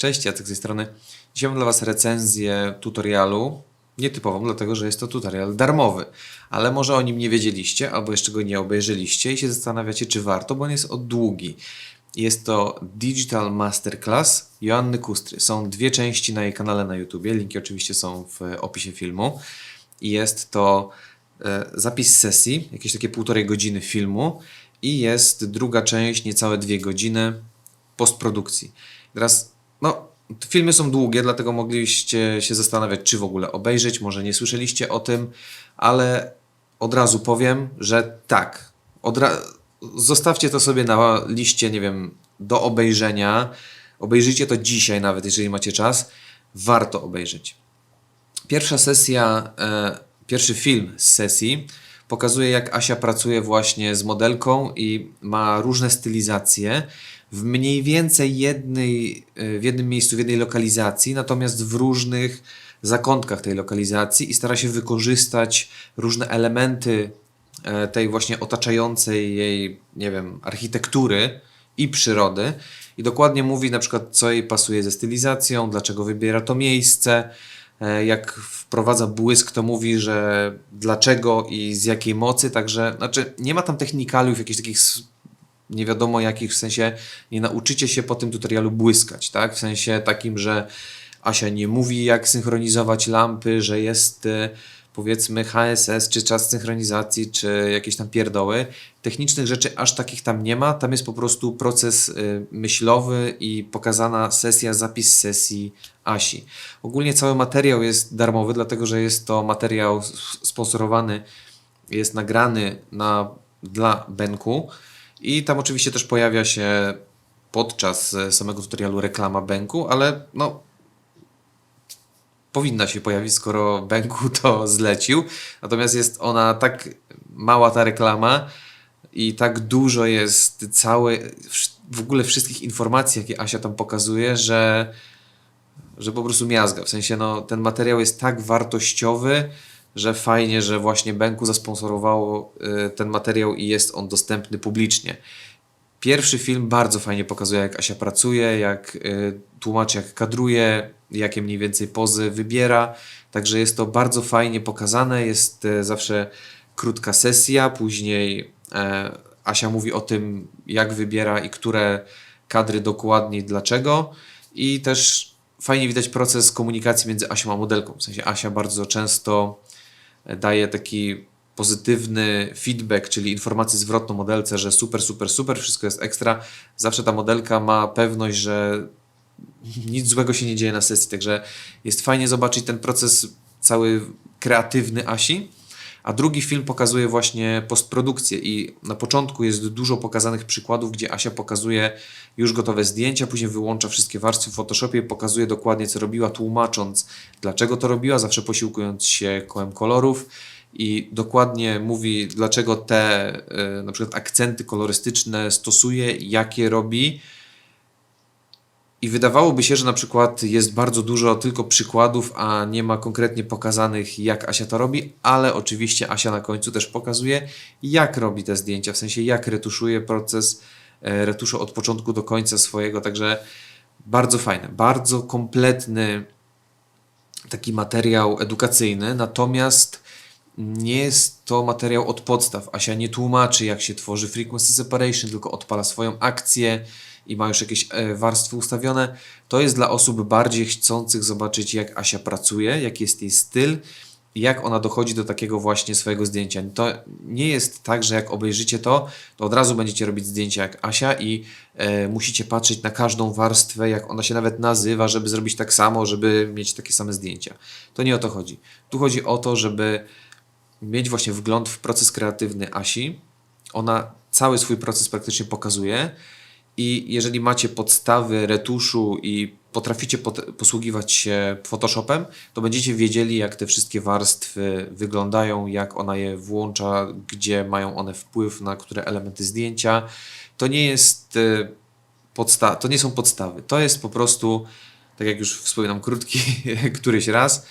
Cześć, Jacek z tej strony. Dzisiaj mam dla Was recenzję tutorialu, nietypową, dlatego że jest to tutorial darmowy, ale może o nim nie wiedzieliście, albo jeszcze go nie obejrzeliście i się zastanawiacie, czy warto, bo on jest od długi. Jest to Digital Masterclass Joanny Kustry. Są dwie części na jej kanale na YouTubie, linki oczywiście są w opisie filmu. I jest to e, zapis sesji, jakieś takie półtorej godziny filmu i jest druga część, niecałe dwie godziny postprodukcji. Teraz, no, filmy są długie, dlatego mogliście się zastanawiać, czy w ogóle obejrzeć, może nie słyszeliście o tym, ale od razu powiem, że tak. Zostawcie to sobie na liście, nie wiem, do obejrzenia. Obejrzyjcie to dzisiaj nawet, jeżeli macie czas. Warto obejrzeć. Pierwsza sesja, e, pierwszy film z sesji pokazuje, jak Asia pracuje właśnie z modelką i ma różne stylizacje w mniej więcej jednej, e, w jednym miejscu, w jednej lokalizacji, natomiast w różnych zakątkach tej lokalizacji i stara się wykorzystać różne elementy e, tej właśnie otaczającej jej, nie wiem, architektury i przyrody. I dokładnie mówi na przykład, co jej pasuje ze stylizacją, dlaczego wybiera to miejsce. E, Jak wprowadza błysk, to mówi, że dlaczego i z jakiej mocy. Także, znaczy, nie ma tam technikaliów, jakichś takich nie wiadomo jakich, w sensie nie nauczycie się po tym tutorialu błyskać, tak? W sensie takim, że Asia nie mówi jak synchronizować lampy, że jest e, powiedzmy HSS, czy czas synchronizacji, czy jakieś tam pierdoły. Technicznych rzeczy aż takich tam nie ma, tam jest po prostu proces y, myślowy i pokazana sesja, zapis sesji Asi. Ogólnie cały materiał jest darmowy, dlatego że jest to materiał sponsorowany, jest nagrany na, dla Benku i tam oczywiście też pojawia się podczas e, samego tutorialu reklama Benku, ale no powinna się pojawić, skoro Benku to zlecił. Natomiast jest ona tak mała ta reklama i tak dużo jest całe, w ogóle wszystkich informacji, jakie Asia tam pokazuje, że, że po prostu miazga. W sensie no, ten materiał jest tak wartościowy, że fajnie, że właśnie Benku zasponsorowało y, ten materiał i jest on dostępny publicznie. Pierwszy film bardzo fajnie pokazuje, jak Asia pracuje, jak y, tłumaczy, jak kadruje, jakie mniej więcej pozy wybiera. Także jest to bardzo fajnie pokazane. Jest e, zawsze krótka sesja, później e, Asia mówi o tym, jak wybiera i które kadry dokładniej, dlaczego. I też fajnie widać proces komunikacji między Asią a modelką. W sensie Asia bardzo często daje taki pozytywny feedback, czyli informację zwrotną modelce, że super, super, super, wszystko jest ekstra. Zawsze ta modelka ma pewność, że nic złego się nie dzieje na sesji, także jest fajnie zobaczyć ten proces cały kreatywny Asi. A drugi film pokazuje właśnie postprodukcję i na początku jest dużo pokazanych przykładów, gdzie Asia pokazuje już gotowe zdjęcia, później wyłącza wszystkie warstwy w Photoshopie pokazuje dokładnie co robiła, tłumacząc dlaczego to robiła, zawsze posiłkując się kołem kolorów i dokładnie mówi dlaczego te y, na przykład akcenty kolorystyczne stosuje, jakie robi, i wydawałoby się, że na przykład jest bardzo dużo tylko przykładów, a nie ma konkretnie pokazanych, jak Asia to robi, ale oczywiście Asia na końcu też pokazuje, jak robi te zdjęcia, w sensie jak retuszuje proces e, retuszu od początku do końca swojego, także bardzo fajne, bardzo kompletny taki materiał edukacyjny, natomiast nie jest to materiał od podstaw. Asia nie tłumaczy, jak się tworzy frequency separation, tylko odpala swoją akcję i ma już jakieś e, warstwy ustawione. To jest dla osób bardziej chcących zobaczyć, jak Asia pracuje, jaki jest jej styl, jak ona dochodzi do takiego właśnie swojego zdjęcia. To nie jest tak, że jak obejrzycie to, to od razu będziecie robić zdjęcia jak Asia i e, musicie patrzeć na każdą warstwę, jak ona się nawet nazywa, żeby zrobić tak samo, żeby mieć takie same zdjęcia. To nie o to chodzi. Tu chodzi o to, żeby mieć właśnie wgląd w proces kreatywny Asi. Ona cały swój proces praktycznie pokazuje i jeżeli macie podstawy retuszu i potraficie pot- posługiwać się Photoshopem, to będziecie wiedzieli, jak te wszystkie warstwy wyglądają, jak ona je włącza, gdzie mają one wpływ na które elementy zdjęcia. To nie jest e, podsta- to nie są podstawy. To jest po prostu, tak jak już wspominam, krótki któryś raz,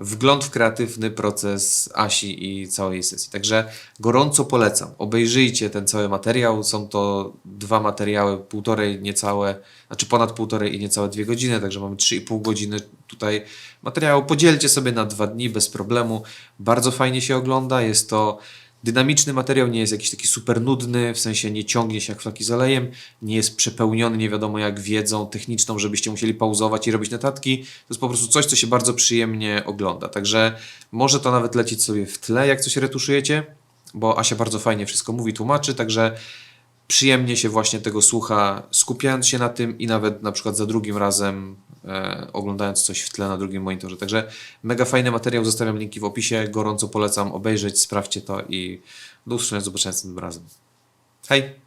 wgląd w kreatywny proces Asi i całej sesji. Także gorąco polecam. Obejrzyjcie ten cały materiał. Są to dwa materiały, półtorej niecałe, znaczy ponad półtorej i niecałe dwie godziny, także mamy 3,5 godziny tutaj materiału. Podzielcie sobie na dwa dni bez problemu. Bardzo fajnie się ogląda. Jest to dynamiczny materiał, nie jest jakiś taki super nudny, w sensie nie ciągnie się jak flaki z olejem, nie jest przepełniony nie wiadomo jak wiedzą techniczną, żebyście musieli pauzować i robić notatki. To jest po prostu coś, co się bardzo przyjemnie ogląda. Także może to nawet lecieć sobie w tle, jak coś retuszujecie, bo Asia bardzo fajnie wszystko mówi, tłumaczy, także przyjemnie się właśnie tego słucha, skupiając się na tym i nawet na przykład za drugim razem e, oglądając coś w tle na drugim monitorze. Także mega fajny materiał, zostawiam linki w opisie, gorąco polecam obejrzeć, sprawdźcie to i do usłyszenia, zobaczenia następnym razem. Hej!